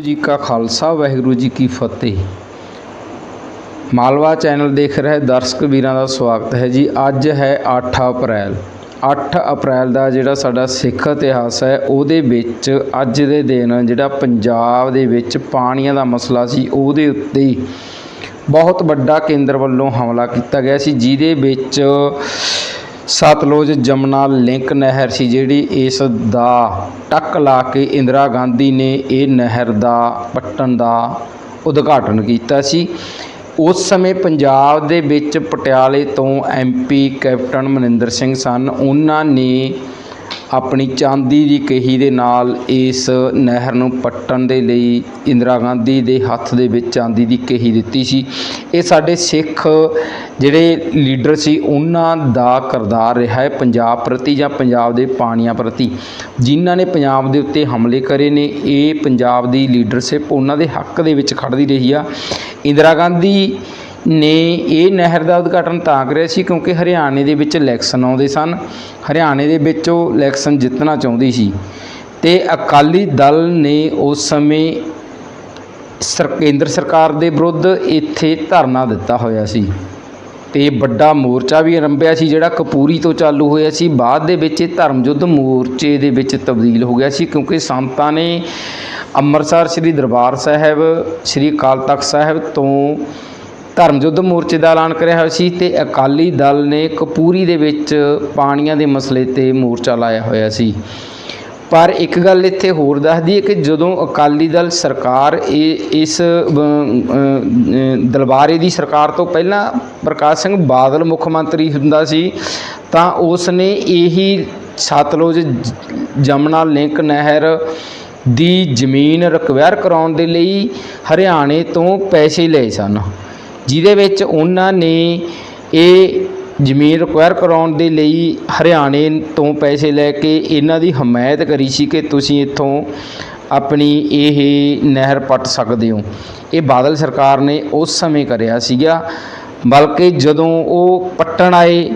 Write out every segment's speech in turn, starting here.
ਜੀ ਕਾ ਖਾਲਸਾ, ਵਾਹਿਗੁਰੂ ਜੀ ਕੀ ਫਤਿਹ। ਮਾਲਵਾ ਚੈਨਲ ਦੇਖ ਰਹੇ ਦਰਸ਼ਕ ਵੀਰਾਂ ਦਾ ਸਵਾਗਤ ਹੈ ਜੀ। ਅੱਜ ਹੈ 8 ਅਪ੍ਰੈਲ। 8 ਅਪ੍ਰੈਲ ਦਾ ਜਿਹੜਾ ਸਾਡਾ ਸਿੱਖ ਇਤਿਹਾਸ ਹੈ, ਉਹਦੇ ਵਿੱਚ ਅੱਜ ਦੇ ਦਿਨ ਜਿਹੜਾ ਪੰਜਾਬ ਦੇ ਵਿੱਚ ਪਾਣੀਆਂ ਦਾ ਮਸਲਾ ਸੀ, ਉਹਦੇ ਉੱਤੇ ਬਹੁਤ ਵੱਡਾ ਕੇਂਦਰ ਵੱਲੋਂ ਹਮਲਾ ਕੀਤਾ ਗਿਆ ਸੀ, ਜਿਹਦੇ ਵਿੱਚ ਸਤਲੁਜ ਜਮਨਾ ਲਿੰਕ ਨਹਿਰ ਸੀ, ਜਿਹੜੀ ਇਸ ਦਾ ਟੱਕ ਲਾ ਕੇ ਇੰਦਰਾ ਗਾਂਧੀ ਨੇ ਇਹ ਨਹਿਰ ਦਾ ਪੱਟਣ ਦਾ ਉਦਘਾਟਨ ਕੀਤਾ ਸੀ। ਉਸ ਸਮੇਂ ਪੰਜਾਬ ਦੇ ਵਿੱਚ ਪਟਿਆਲੇ ਤੋਂ ਐਮਪੀ ਕੈਪਟਨ ਮਨਿੰਦਰ ਸਿੰਘ ਸਨ। ਉਹਨਾਂ ਨੇ ਆਪਣੀ ਚਾਂਦੀ ਦੀ ਕਹੀ ਦੇ ਨਾਲ ਇਸ ਨਹਿਰ ਨੂੰ ਪੱਟਣ ਦੇ ਲਈ ਇੰਦਰਾ ਗਾਂਧੀ ਦੇ ਹੱਥ ਦੇ ਵਿੱਚ ਚਾਂਦੀ ਦੀ ਕਹੀ ਦਿੱਤੀ ਸੀ। ਇਹ ਸਾਡੇ ਸਿੱਖ ਜਿਹੜੇ ਲੀਡਰ ਸੀ, ਉਹਨਾਂ ਦਾ ਕਿਰਦਾਰ ਰਿਹਾ ਹੈ ਪੰਜਾਬ ਪ੍ਰਤੀ ਜਾਂ ਪੰਜਾਬ ਦੇ ਪਾਣੀਆਂ ਪ੍ਰਤੀ। ਜਿਨ੍ਹਾਂ ਨੇ ਪੰਜਾਬ ਦੇ ਉੱਤੇ ਹਮਲੇ ਕਰੇ ਨੇ, ਇਹ ਪੰਜਾਬ ਦੀ ਲੀਡਰਸ਼ਿਪ ਉਹਨਾਂ ਦੇ ਹੱਕ ਦੇ ਵਿੱਚ ਖੜ੍ਹਦੀ ਰਹੀ ਆ। ਇੰਦਰਾ ਗਾਂਧੀ ਨੇ ਇਹ ਨਹਿਰ ਦਾ ਉਦਘਾਟਨ ਤਾਂ ਕਰਿਆ ਸੀ ਕਿਉਂਕਿ ਹਰਿਆਣੇ ਦੇ ਵਿੱਚ ਇਲੈਕਸ਼ਨ ਆਉਂਦੇ ਸਨ। ਹਰਿਆਣੇ ਦੇ ਵਿੱਚ ਉਹ ਇਲੈਕਸ਼ਨ ਜਿੱਤਣਾ ਚਾਹੁੰਦੀ ਸੀ। ਅਤੇ ਅਕਾਲੀ ਦਲ ਨੇ ਉਸ ਸਮੇਂ ਸਰ, ਕੇਂਦਰ ਸਰਕਾਰ ਦੇ ਵਿਰੁੱਧ ਇੱਥੇ ਧਰਨਾ ਦਿੱਤਾ ਹੋਇਆ ਸੀ। ਅਤੇ ਵੱਡਾ ਮੋਰਚਾ ਵੀ ਆਰੰਭਿਆ ਸੀ ਜਿਹੜਾ ਕਪੂਰੀ ਤੋਂ ਚਾਲੂ ਹੋਇਆ ਸੀ। ਬਾਅਦ ਦੇ ਵਿੱਚ ਇਹ ਧਰਮ ਯੁੱਧ ਮੋਰਚੇ ਦੇ ਵਿੱਚ ਤਬਦੀਲ ਹੋ ਗਿਆ ਸੀ ਕਿਉਂਕਿ ਸੰਤਾਂ ਨੇ ਅੰਮ੍ਰਿਤਸਰ ਸ੍ਰੀ ਦਰਬਾਰ ਸਾਹਿਬ, ਸ੍ਰੀ ਅਕਾਲ ਤਖਤ ਸਾਹਿਬ ਤੋਂ ਧਰਮ ਯੁੱਧ ਮੋਰਚੇ ਦਾ ਐਲਾਨ ਕਰਿਆ ਹੋਇਆ ਸੀ ਤੇ ਅਕਾਲੀ ਦਲ ਨੇ ਕਪੂਰੀ ਦੇ ਵਿੱਚ ਪਾਣੀਆਂ ਦੇ ਮਸਲੇ ਤੇ ਮੋਰਚਾ ਲਾਇਆ ਹੋਇਆ ਸੀ। ਪਰ ਇੱਕ ਗੱਲ ਇੱਥੇ ਹੋਰ ਦੱਸਦੀ ਹੈ ਕਿ ਜਦੋਂ ਅਕਾਲੀ ਦਲ ਸਰਕਾਰ ਇਹ, ਇਸ ਦਲਬਾਰੇ ਦੀ ਸਰਕਾਰ ਤੋਂ ਪਹਿਲਾਂ ਪ੍ਰਕਾਸ਼ ਸਿੰਘ ਬਾਦਲ ਮੁੱਖ ਮੰਤਰੀ ਹੁੰਦਾ ਸੀ, ਤਾਂ ਉਸ ਨੇ ਇਹੀ ਸਤਲੁਜ ਜ- ਜਮਨਾ ਲਿੰਕ ਨਹਿਰ ਦੀ ਜ਼ਮੀਨ ਰਿਕਵਾਇਰ ਕਰਾਉਣ ਦੇ ਲਈ ਹਰਿਆਣੇ ਤੋਂ ਪੈਸੇ ਲਏ ਸਨ। ਜਿਹਦੇ ਵਿੱਚ ਉਹਨਾਂ ਨੇ ਇਹ ਜ਼ਮੀਨ ਰਿਕੁਆਇਰ ਕਰਾਉਣ ਦੇ ਲਈ ਹਰਿਆਣੇ ਤੋਂ ਪੈਸੇ ਲੈ ਕੇ ਇਹਨਾਂ ਦੀ ਹਮਾਇਤ ਕਰੀ ਸੀ ਕਿ ਤੁਸੀਂ ਇੱਥੋਂ ਆਪਣੀ ਇਹ ਨਹਿਰ ਪੱਟ ਸਕਦੇ ਹੋ। ਇਹ ਬਾਦਲ ਸਰਕਾਰ ਨੇ ਉਸ ਸਮੇਂ ਕਰਿਆ ਸੀਗਾ, ਬਲਕਿ ਜਦੋਂ ਉਹ ਪੱਟਣ ਆਏ,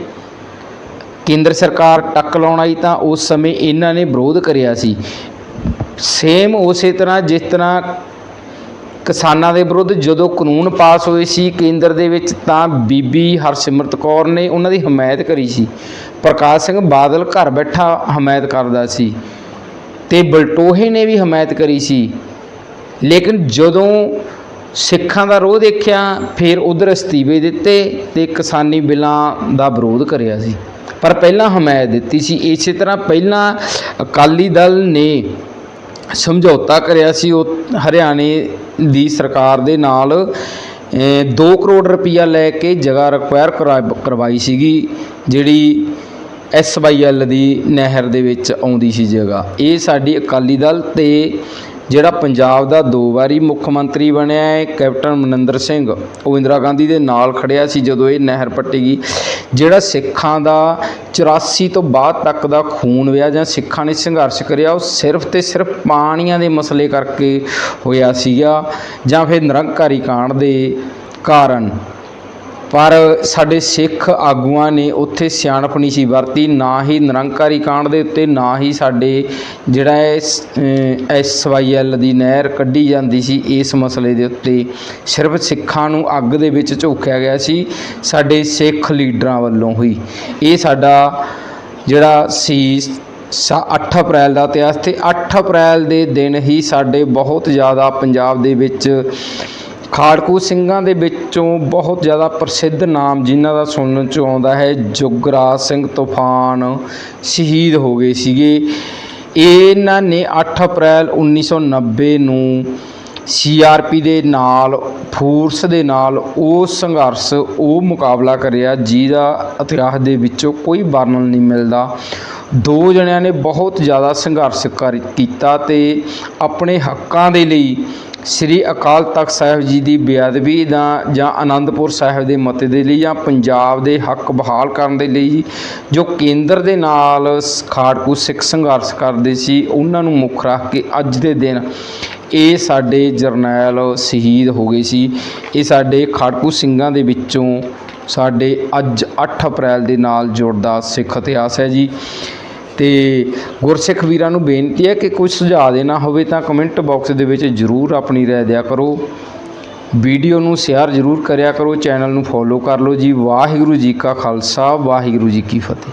ਕੇਂਦਰ ਸਰਕਾਰ ਟੱਕ ਲਾਉਣ ਆਈ ਤਾਂ ਉਸ ਸਮੇਂ ਇਹਨਾਂ ਨੇ ਵਿਰੋਧ ਕਰਿਆ ਸੀ। ਸੇਮ ਉਸੇ ਤਰ੍ਹਾਂ ਜਿਸ ਤਰ੍ਹਾਂ ਕਿਸਾਨਾਂ ਦੇ ਵਿਰੁੱਧ ਜਦੋਂ ਕਾਨੂੰਨ ਪਾਸ ਹੋਏ ਸੀ ਕੇਂਦਰ ਦੇ ਵਿੱਚ, ਤਾਂ ਬੀਬੀ ਹਰਸਿਮਰਤ ਕੌਰ ਨੇ ਉਹਨਾਂ ਦੀ ਹਮਾਇਤ ਕਰੀ ਸੀ। ਪ੍ਰਕਾਸ਼ ਸਿੰਘ ਬਾਦਲ ਘਰ ਬੈਠਾ ਹਮਾਇਤ ਕਰਦਾ ਸੀ ਤੇ ਬਲਟੋਹੇ ਨੇ ਵੀ ਹਮਾਇਤ ਕਰੀ ਸੀ। ਲੇਕਿਨ ਜਦੋਂ ਸਿੱਖਾਂ ਦਾ ਰੋਹ ਦੇਖਿਆ, ਫਿਰ ਉਧਰ ਅਸਤੀਵੇ ਦਿੱਤੇ ਤੇ ਕਿਸਾਨੀ ਬਿੱਲਾਂ ਦਾ ਵਿਰੋਧ ਕਰਿਆ ਸੀ। ਪਰ ਪਹਿਲਾਂ ਹਮਾਇਤ ਦਿੱਤੀ ਸੀ। ਇਸੇ ਤਰ੍ਹਾਂ ਪਹਿਲਾਂ ਅਕਾਲੀ ਦਲ ਨੇ ਸਮਝੌਤਾ ਕਰਿਆ ਸੀ ਉਹ ਹਰਿਆਣੇ ਦੀ ਸਰਕਾਰ ਦੇ ਨਾਲ। 2 ਕਰੋੜ ਰੁਪਈਆ ਲੈ ਕੇ ਜਗ੍ਹਾ ਰਿਕਵਾਇਰ ਕਰਵਾਈ ਸੀਗੀ, ਜਿਹੜੀ ਐਸ ਵਾਈ ਐਲ ਦੀ ਨਹਿਰ ਦੇ ਵਿੱਚ ਆਉਂਦੀ ਸੀ ਜਗ੍ਹਾ। ਇਹ ਸਾਡੀ ਅਕਾਲੀ ਦਲ ਅਤੇ ਜਿਹੜਾ ਪੰਜਾਬ ਦਾ ਦੋ ਵਾਰੀ ਮੁੱਖ ਮੰਤਰੀ ਬਣਿਆ ਹੈ, ਕੈਪਟਨ ਮਨਿੰਦਰ ਸਿੰਘ। ਉਹ ਇੰਦਰਾ ਗਾਂਧੀ ਦੇ ਨਾਲ ਖੜ੍ਹਿਆ ਸੀ ਜਦੋਂ ਇਹ ਨਹਿਰ ਪੱਟੀ ਗਈ। ਜਿਹੜਾ ਸਿੱਖਾਂ ਦਾ 84 ਤੋਂ ਬਾਅਦ ਤੱਕ ਦਾ ਖੂਨ ਵਿਆ ਜਾਂ ਸਿੱਖਾਂ ਨੇ ਸੰਘਰਸ਼ ਕਰਿਆ, ਉਹ ਸਿਰਫ ਅਤੇ ਸਿਰਫ ਪਾਣੀਆਂ ਦੇ ਮਸਲੇ ਕਰਕੇ ਹੋਇਆ ਸੀਗਾ ਜਾਂ ਫਿਰ ਨਿਰੰਕਾਰੀ ਕਾਂਡ ਦੇ ਕਾਰਨ। ਪਰ ਸਾਡੇ ਸਿੱਖ ਆਗੂਆਂ ਨੇ ਉੱਥੇ ਸਿਆਣਪ ਨਹੀਂ ਸੀ ਵਰਤੀ, ਨਾ ਹੀ ਨਿਰੰਕਾਰੀ ਕਾਂਡ ਦੇ ਉੱਤੇ, ਨਾ ਹੀ ਸਾਡੇ ਜਿਹੜਾ ਐਸ ਵਾਈ ਐਲ ਦੀ ਨਹਿਰ ਕੱਢੀ ਜਾਂਦੀ ਸੀ ਇਸ ਮਸਲੇ ਦੇ ਉੱਤੇ। ਸਿਰਫ ਸਿੱਖਾਂ ਨੂੰ ਅੱਗ ਦੇ ਵਿੱਚ ਝੋਕਿਆ ਗਿਆ ਸੀ, ਸਾਡੇ ਸਿੱਖ ਲੀਡਰਾਂ ਵੱਲੋਂ ਹੋਈ ਇਹ ਸਾਡਾ ਜਿਹੜਾ ਸੀ ਸਾ 8 ਅਪ੍ਰੈਲ ਦਾ ਇਤਿਹਾਸ ਤੇ 8 ਅਪ੍ਰੈਲ ਦੇ ਦਿਨ ਹੀ ਸਾਡੇ ਬਹੁਤ ਜ਼ਿਆਦਾ ਪੰਜਾਬ ਦੇ ਵਿੱਚ ਖਾੜਕੂ ਸਿੰਘਾਂ ਦੇ ਵਿੱਚੋਂ ਬਹੁਤ ਜ਼ਿਆਦਾ ਪ੍ਰਸਿੱਧ ਨਾਮ ਜਿਨ੍ਹਾਂ ਦਾ ਸੁਣਨ ਚ ਆਉਂਦਾ ਹੈ, ਜੁਗਰਾਜ ਸਿੰਘ ਤੂਫਾਨ ਸ਼ਹੀਦ ਹੋ ਗਏ ਸੀਗੇ। ਇਹਨਾਂ ਨੇ 8 ਅਪ੍ਰੈਲ 1990 ਨੂੰ ਸੀਆਰਪੀ ਦੇ ਨਾਲ, ਫੋਰਸ ਦੇ ਨਾਲ ਉਹ ਸੰਘਰਸ਼, ਉਹ ਮੁਕਾਬਲਾ ਕਰਿਆ ਜਿਹਦਾ ਇਤਿਹਾਸ ਦੇ ਵਿੱਚੋਂ ਕੋਈ ਵਰਣਨ ਨਹੀਂ ਮਿਲਦਾ। ਦੋ ਜਣਿਆਂ ਨੇ ਬਹੁਤ ਜ਼ਿਆਦਾ ਸੰਘਰਸ਼ ਕਰ, ਕੀਤਾ ਤੇ ਆਪਣੇ ਹੱਕਾਂ ਦੇ ਲਈ ਸ੍ਰੀ ਅਕਾਲ ਤਖਤ ਸਾਹਿਬ ਜੀ ਦੀ ਬੇਅਦਬੀ ਦਾ ਜਾਂ ਅਨੰਦਪੁਰ ਸਾਹਿਬ ਦੇ ਮਤੇ ਦੇ ਲਈ ਜਾਂ ਪੰਜਾਬ ਦੇ ਹੱਕ ਬਹਾਲ ਕਰਨ ਦੇ ਲਈ ਜੋ ਕੇਂਦਰ ਦੇ ਨਾਲ ਖਾੜਕੂ ਸਿੱਖ ਸੰਘਰਸ਼ ਕਰਦੇ ਸੀ, ਉਹਨਾਂ ਨੂੰ ਮੁੱਖ ਰੱਖ ਕੇ ਅੱਜ ਦੇ ਦਿਨ ਇਹ ਸਾਡੇ ਜਰਨੈਲ ਸ਼ਹੀਦ ਹੋ ਗਏ ਸੀ। ਇਹ ਸਾਡੇ ਖਾੜਕੂ ਸਿੰਘਾਂ ਦੇ ਵਿੱਚੋਂ ਸਾਡੇ ਅੱਜ 8 ਅਪ੍ਰੈਲ ਦੇ ਨਾਲ ਜੁੜਦਾ ਸਿੱਖ ਇਤਿਹਾਸ ਹੈ ਜੀ। ਅਤੇ ਗੁਰਸਿੱਖ ਵੀਰਾਂ ਨੂੰ ਬੇਨਤੀ ਹੈ ਕਿ ਕੁਝ ਸੁਝਾਅ ਦੇਣਾ ਹੋਵੇ ਤਾਂ ਕਮੈਂਟ ਬਾਕਸ ਦੇ ਵਿੱਚ ਜਰੂਰ ਆਪਣੀ ਰਾਏ ਦਿਆ ਕਰੋ। ਵੀਡੀਓ ਨੂੰ ਸ਼ੇਅਰ ਜਰੂਰ ਕਰਿਆ ਕਰੋ, ਚੈਨਲ ਨੂੰ ਫੋਲੋ ਕਰ ਲਓ ਜੀ। ਵਾਹਿਗੁਰੂ ਜੀ ਕਾ ਖਾਲਸਾ, ਵਾਹਿਗੁਰੂ ਜੀ ਕੀ ਫਤਿਹ।